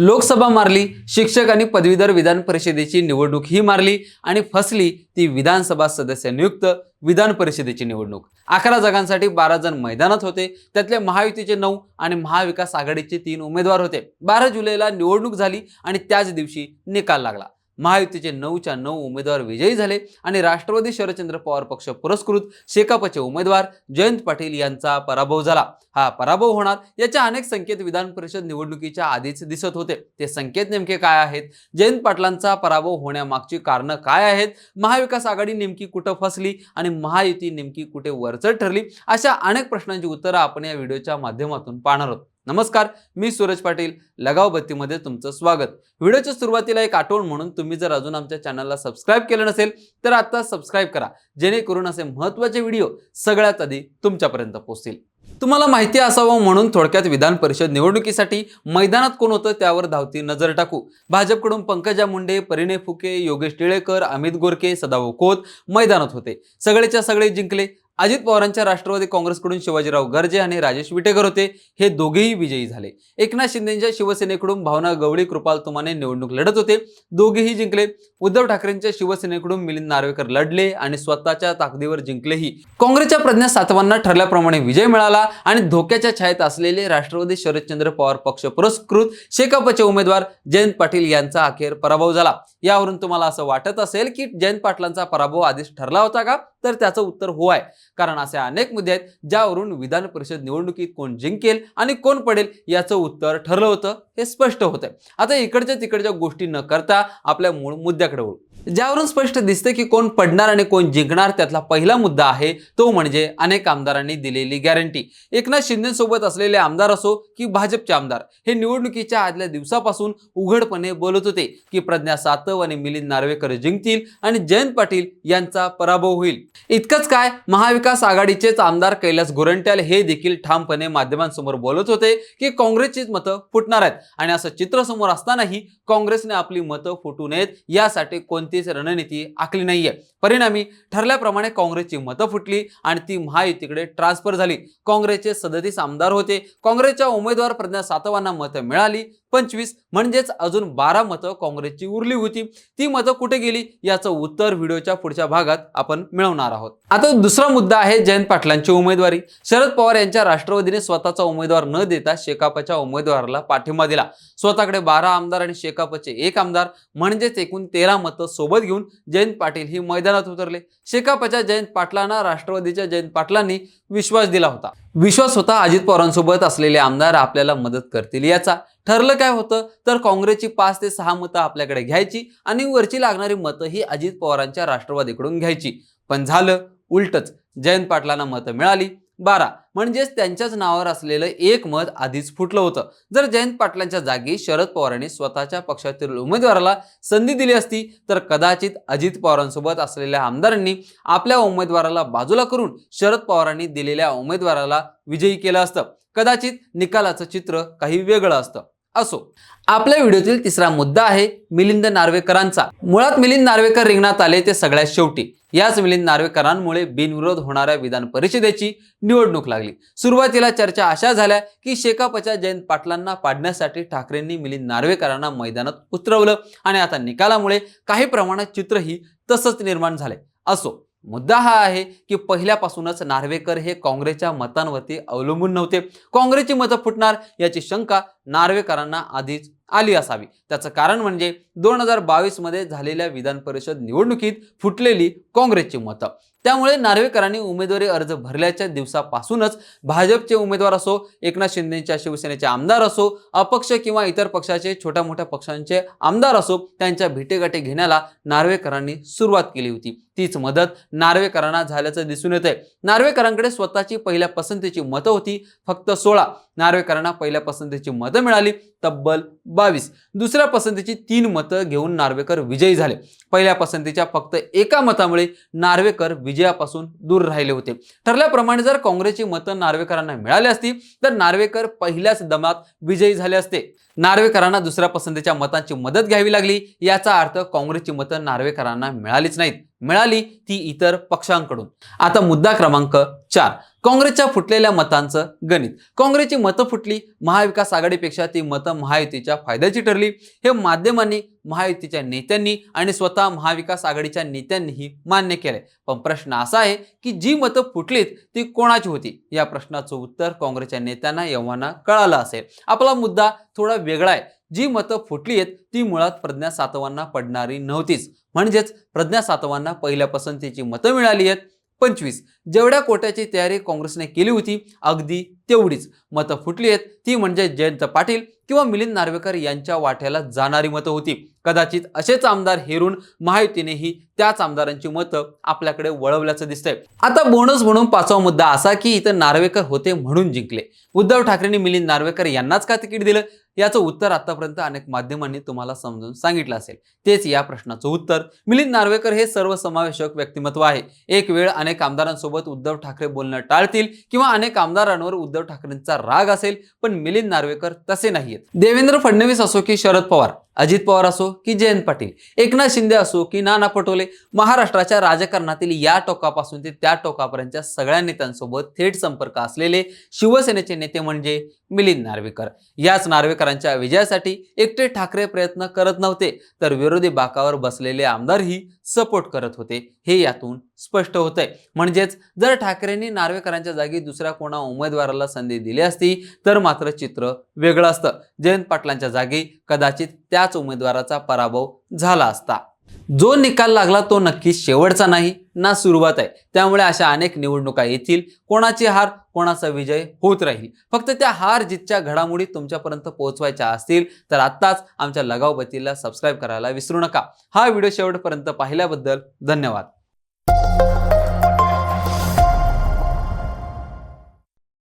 लोकसभा मारली शिक्षक आणि पदवीधर विधान परिषदेची निवडणूक ही मारली आणि फसली ती विधानसभा सदस्य नियुक्त विधान परिषदेची निवडणूक. अकरा जागांसाठी बारा जण मैदानात होते. त्यातले महायुतीचे नऊ आणि महाविकास आघाडीचे तीन उमेदवार होते. बारा जुलैला निवडणूक झाली आणि त्याच दिवशी निकाल लागला. महायुतीचे नऊच्या नऊ उमेदवार विजयी झाले आणि राष्ट्रवादी शरदचंद्र पवार पक्ष पुरस्कृत शेकापचे उमेदवार जयंत पाटील यांचा पराभव झाला. हा पराभव होणार याच्या अनेक संकेत विधान परिषद निवडणुकीच्या आधीच दिसत होते. ते संकेत नेमके काय आहेत? जयंत पाटलांचा पराभव होण्यामागची कारणं काय आहेत? महाविकास आघाडी नेमकी कुठं फसली आणि महायुती नेमकी कुठे वरचढ ठरली? अशा अनेक प्रश्नांची उत्तरं आपण या व्हिडिओच्या माध्यमातून पाहणार आहोत. नमस्कार मी सूरज पाटील लगाव बत्तीमध्ये तुमचं स्वागत. व्हिडिओच्या सुरुवातीला एक आठवण म्हणून तुम्ही जर अजून आमच्या चॅनलला सबस्क्राईब केलं नसेल तर आता सबस्क्राईब करा जेणेकरून असे महत्त्वाचे व्हिडिओ सगळ्यात आधी तुमच्यापर्यंत पोहोचतील. तुम्हाला माहिती असावं म्हणून थोडक्यात विधान परिषद निवडणुकीसाठी मैदानात कोण होतं त्यावर धावती नजर टाकू. भाजपकडून पंकजा मुंडे परिणय फुके योगेश टिळेकर अमित गोरके सदाभाऊ खोत मैदानात होते. सगळेच्या सगळे जिंकले अजित पवारांच्या राष्ट्रवादी काँग्रेसकडून शिवाजीराव गर्जे आणि राजेश विटेकर होते. हे दोघेही विजयी झाले. एकनाथ शिंदेच्या शिवसेनेकडून भावना गवळी कृपाल तुमाने निवडणूक लढत होते. दोघेही जिंकले. उद्धव ठाकरेंच्या शिवसेनेकडून मिलिंद नार्वेकर लढले आणि स्वतःच्या ताकदीवर जिंकलेही. काँग्रेसच्या प्रज्ञा सातवांना ठरल्याप्रमाणे विजय मिळाला आणि धोक्याच्या छायेत असलेले राष्ट्रवादी शरदचंद्र पवार पक्ष पुरस्कृत. शेकापचे उमेदवार जयंत पाटील यांचा अखेर पराभव झाला. यावरून तुम्हाला असं वाटत असेल की जयंत पाटलांचा पराभव आधीच ठरला होता का? तर त्याचं उत्तर हो आहे. कारण असे अनेक मुद्दे आहेत ज्यावरून विधान परिषद निवडणुकीत कोण जिंकेल आणि कोण पडेल याचं उत्तर ठरलं होतं. हे स्पष्ट होतं आता इकडच्या तिकडच्या गोष्टी न करता आपल्या मूळ मुद्द्याकडे वळू. ज्यावरून स्पष्ट दिसते की कोण पडणार आणि कोण जिंकणार त्यातला पहिला मुद्दा आहे तो म्हणजे अनेक आमदारांनी दिलेली गॅरंटी एकनाथ शिंदेसोबत असलेले आमदार असो की भाजपचे आमदार हे निवडणुकीच्या आदल्या दिवसापासून उघडपणे बोलत होते की प्रज्ञा सातव आणि मिलिंद नार्वेकर जिंकतील आणि जयंत पाटील यांचा पराभव होईल. इतकंच काय महाविकास आघाडीचेच आमदार कैलास गोरंट्याल हे देखील ठामपणे माध्यमांसमोर बोलत होते की काँग्रेसचीच मतं फुटणार आहेत. आणि असं चित्र समोर असतानाही काँग्रेसने आपली मतं फुटू नयेत यासाठी कोणतीच रणनीती आखली नाहीये. परिणामी ठरल्याप्रमाणे काँग्रेसची मतं फुटली आणि ती महायुतीकडे ट्रान्सफर झाली. काँग्रेसचे सदतीस आमदार होते. काँग्रेसच्या उमेदवार प्रज्ञा सातवांना मतं मिळाली. पंचवीस म्हणजेच अजून बारा मतं काँग्रेसची उरली होती. ती मतं कुठे गेली? याचं उत्तर व्हिडिओच्या पुढच्या भागात आपण मिळवणार आहोत. आता दुसरा मुद्दा आहे जयंत पाटलांची उमेदवारी. शरद पवार यांच्या राष्ट्रवादीने स्वतःचा उमेदवार न देता शेकापच्या उमेदवाराला पाठिंबा दिला. स्वतःकडे बारा आमदार आणि शेकापचे एक आमदार म्हणजेच एकूण तेरा मतं सोबत घेऊन जयंत पाटील ही मैदानात उतरले. शेकापच्या जयंत पाटलांना राष्ट्रवादीच्या जयंत पाटलांनी विश्वास दिला होता. विश्वास होता अजित पवारांसोबत असलेले आमदार आपल्याला मदत करतील याचा. ठरलं काय होतं? तर काँग्रेसची पाच ते सहा मतं आपल्याकडे घ्यायची आणि वरची लागणारी मतं ही अजित पवारांच्या राष्ट्रवादीकडून घ्यायची. पण झालं उलटच. जयंत पाटलांना मतं मिळाली. बारा. म्हणजेच त्यांच्याच नावावर असलेलं एक मत आधीच फुटलं होतं. जर जयंत पाटलांच्या जागी शरद पवारांनी स्वतःच्या पक्षातील उमेदवाराला संधी दिली असती तर कदाचित अजित पवारांसोबत असलेल्या आमदारांनी आपल्या उमेदवाराला बाजूला करून शरद पवारांनी दिलेल्या उमेदवाराला विजयी केलं असतं. कदाचित निकालाचं चित्र काही वेगळं असतं. असो. आपल्या व्हिडिओतील तिसरा मुद्दा आहे मिलिंद नार्वेकरांचा. मुळात मिलिंद नार्वेकर रिंगणात आले ते सगळ्यात शेवटी. याच मिलिंद नार्वेकरांमुळे बिनविरोध होणाऱ्या विधान परिषदेची निवडणूक लागली. सुरुवातीला चर्चा अशा झाल्या की शेकापच्या जयंत पाटलांना पाडण्यासाठी ठाकरेंनी मिलिंद नार्वेकरांना मैदानात उतरवलं आणि आता निकालामुळे काही प्रमाणात चित्रही तसंच निर्माण झाले. असो. मुद्दा हा आहे की पहिल्यापासूनच नार्वेकर हे काँग्रेसच्या मतांवरती अवलंबून नव्हते. काँग्रेसची मतं फुटणार याची शंका नार्वेकरांना आधीच आली असावी. त्याचं कारण म्हणजे दोन हजार बावीसमध्ये झालेल्या विधान परिषद निवडणुकीत फुटलेली काँग्रेसची मतं. त्यामुळे नार्वेकरांनी उमेदवारी अर्ज भरल्याच्या दिवसापासूनच भाजपचे उमेदवार असो एकनाथ शिंदेच्या शिवसेनेचे आमदार असो अपक्ष किंवा इतर पक्षाचे छोट्या मोठ्या पक्षांचे आमदार असो त्यांच्या भेटेगाठी घेण्याला नार्वेकरांनी सुरुवात केली होती. तीच मदत नार्वेकरांना झाल्याचं दिसून येत आहे नार्वेकरांकडे स्वतःची पहिल्या पसंतीची मतं होती फक्त सोळा. नार्वेकरांना पहिल्या पसंतीची मतं मिळाली. तब्बल बावीस. दुसऱ्या पसंतीची तीन मतं घेऊन नार्वेकर विजयी झाले. पहिल्या पसंतीच्या फक्त एका मतामुळे नार्वेकर विजयापासून दूर राहिले होते. ठरल्याप्रमाणे जर काँग्रेसची मतं नार्वेकरांना मिळाली असती तर नार्वेकर पहिल्याच दमात विजयी झाले असते. नार्वेकरांना दुसऱ्या पसंतीच्या मतांची मदत घ्यावी लागली. याचा अर्थ काँग्रेसची मतं नार्वेकरांना मिळालीच नाहीत. मिळाली ती इतर पक्षांकडून. आता मुद्दा क्रमांक चार. काँग्रेसच्या फुटलेल्या मतांचं गणित. काँग्रेसची मतं फुटली महाविकास आघाडीपेक्षा ती मतं महायुतीच्या फायद्याची ठरली. हे माध्यमांनी महायुतीच्या नेत्यांनी आणि स्वतः महाविकास आघाडीच्या नेत्यांनीही मान्य केलंय. पण प्रश्न असा आहे की जी मतं फुटलीत ती कोणाची होती? या प्रश्नाचं उत्तर काँग्रेसच्या नेत्यांना एव्हाना कळालं असेल. आपला मुद्दा थोडा वेगळा आहे. जी मतं फुटली आहेत ती मुळात प्रज्ञा सातवांना पडणारी नव्हतीच. म्हणजेच प्रज्ञा सातवांना पहिल्या पसंतीची मतं मिळाली आहेत पंचवीस. जेवढ्या कोट्याची तयारी काँग्रेसने केली होती अगदी तेवढीच. मतं फुटली आहेत. ती म्हणजे जयंत पाटील किंवा मिलिंद नार्वेकर यांच्या वाट्याला जाणारी मतं होती. कदाचित असेच आमदार हेरून महायुतीनेही त्याच आमदारांची मतं आपल्याकडे वळवल्याचं दिसतंय. आता बोनस म्हणून पाचवा मुद्दा असा की इथं नार्वेकर होते म्हणून जिंकले. उद्धव ठाकरेंनी मिलिंद नार्वेकर यांनाच का तिकीट दिलं? याचं उत्तर आतापर्यंत अनेक माध्यमांनी तुम्हाला समजून सांगितलं असेल. तेच या प्रश्नाचं उत्तर. मिलिंद नार्वेकर हे सर्वसमावेशक व्यक्तिमत्व आहे. एक वेळ अनेक आमदारांसोबत उद्धव ठाकरे बोलणं टाळतील किंवा अनेक आमदारांवर उद्धव ठाकरेंचा राग असेल पण मिलिंद नार्वेकर तसे नाहीयेत. देवेंद्र फडणवीस असो की शरद पवार अजित पवार असो की जयंत पाटील एकनाथ शिंदे असो की नाना पटोले महाराष्ट्राच्या राजकारणातील या टोकापासून ते त्या टोकापर्यंतच्या सगळ्या नेत्यांसोबत थेट संपर्क असलेले शिवसेनेचे नेते म्हणजे मिलिंद नार्वेकर. याच नार्वेकरांच्या विजयासाठी एकटे ठाकरे प्रयत्न करत नव्हते तर विरोधी बाकावर बसलेले आमदारही सपोर्ट करत होते. हे यातून स्पष्ट होतंय. म्हणजेच जर ठाकरेंनी नार्वेकरांच्या जागी दुसऱ्या कोणा उमेदवाराला संधी दिली असती तर मात्र चित्र वेगळं असतं. जयंत पाटलांच्या जागी कदाचित त्याच उमेदवाराचा पराभव झाला असता. जो निकाल लागला तो नक्की शेवटचा नाही ना सुरुवात आहे. त्यामुळे अशा अनेक निवडणुका येतील. कोणाची हार कोणाचा विजय होत राहील. फक्त त्या हार जितच्या घडामोडी तुमच्यापर्यंत पोहोचवायच्या असतील तर आत्ताच आमच्या लगावबत्तीला सबस्क्राईब करायला विसरू नका. हा व्हिडिओ शेवटपर्यंत पाहिल्याबद्दल धन्यवाद.